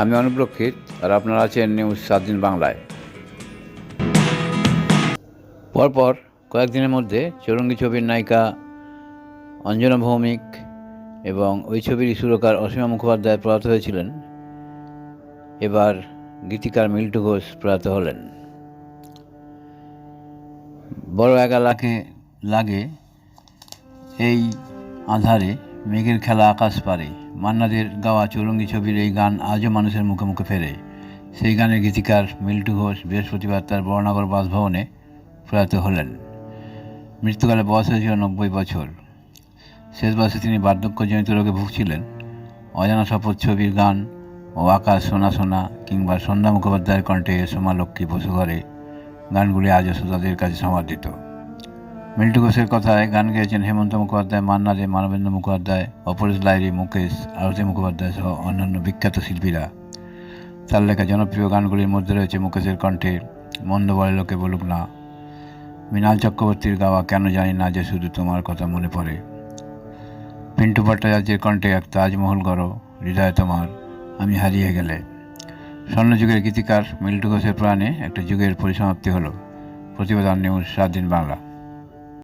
আমি অনুপ্রক্ষিত আর আপনারা আছেন নিউজ সাত দিন বাংলায়। পরপর কয়েকদিনের মধ্যে চৌরঙ্গি ছবির নায়িকা অঞ্জনা ভৌমিক এবং ওই ছবির সুরকার অসীমা মুখোপাধ্যায় প্রয়াত হয়েছিলেন। এবার গীতিকার মিল্টু ঘোষ প্রয়াত হলেন। বড় একা লাখে লাগে এই আধারে মেঘের খেলা আকাশ পারে। মান্নাদের গাওয়া চৌরঙ্গি ছবির এই গান আজও মানুষের মুখে মুখে ফেরে। সেই গানের গীতিকার মিল্টু ঘোষ বৃহস্পতিবার তার বড়নগর বাসভবনে প্রয়াত হলেন। মৃত্যুকালে বয়স হয়েছিল নব্বই বছর। শেষ বয়সে তিনি বার্ধক্যজনিত রোগে ভুগছিলেন। অজানা শপথ ছবির গান ও আকাশ সোনা সোনা কিংবা সন্ধ্যা মুখোপাধ্যায়ের কণ্ঠে সোমা লক্ষ্মী বসু ঘরে গানগুলি আজও শ্রোতাদের কাছে সমাদৃত। মিল্টু ঘোষের কথায় গান গেয়েছেন হেমন্ত মুখোপাধ্যায়, মান্না দে, মানবেন্দ্র মুখোপাধ্যায়, অপরেশ লাইরি মুকেশ, আরতি মুখোপাধ্যায় সহ অন্যান্য বিখ্যাত শিল্পীরা। তার লেখা জনপ্রিয় গানগুলির মধ্যে রয়েছে মুকেশের কণ্ঠে, মন্দ বলে লোকে বলুক না। মৃণাল চক্রবর্তীর গাওয়া কেন জানি না যে শুধু তোমার কথা মনে পড়ে। পিন্টু ভট্টাচার্যের কণ্ঠে এক তাজমহল গড়, হৃদয় তোমার, আমি হারিয়ে গেলে। স্বর্ণযুগের গীতিকার মিল্টু ঘোষের প্রাণে একটা যুগের পরিসমাপ্তি হলো। প্রতিবেদন নিউজ সাত দিন বাংলা।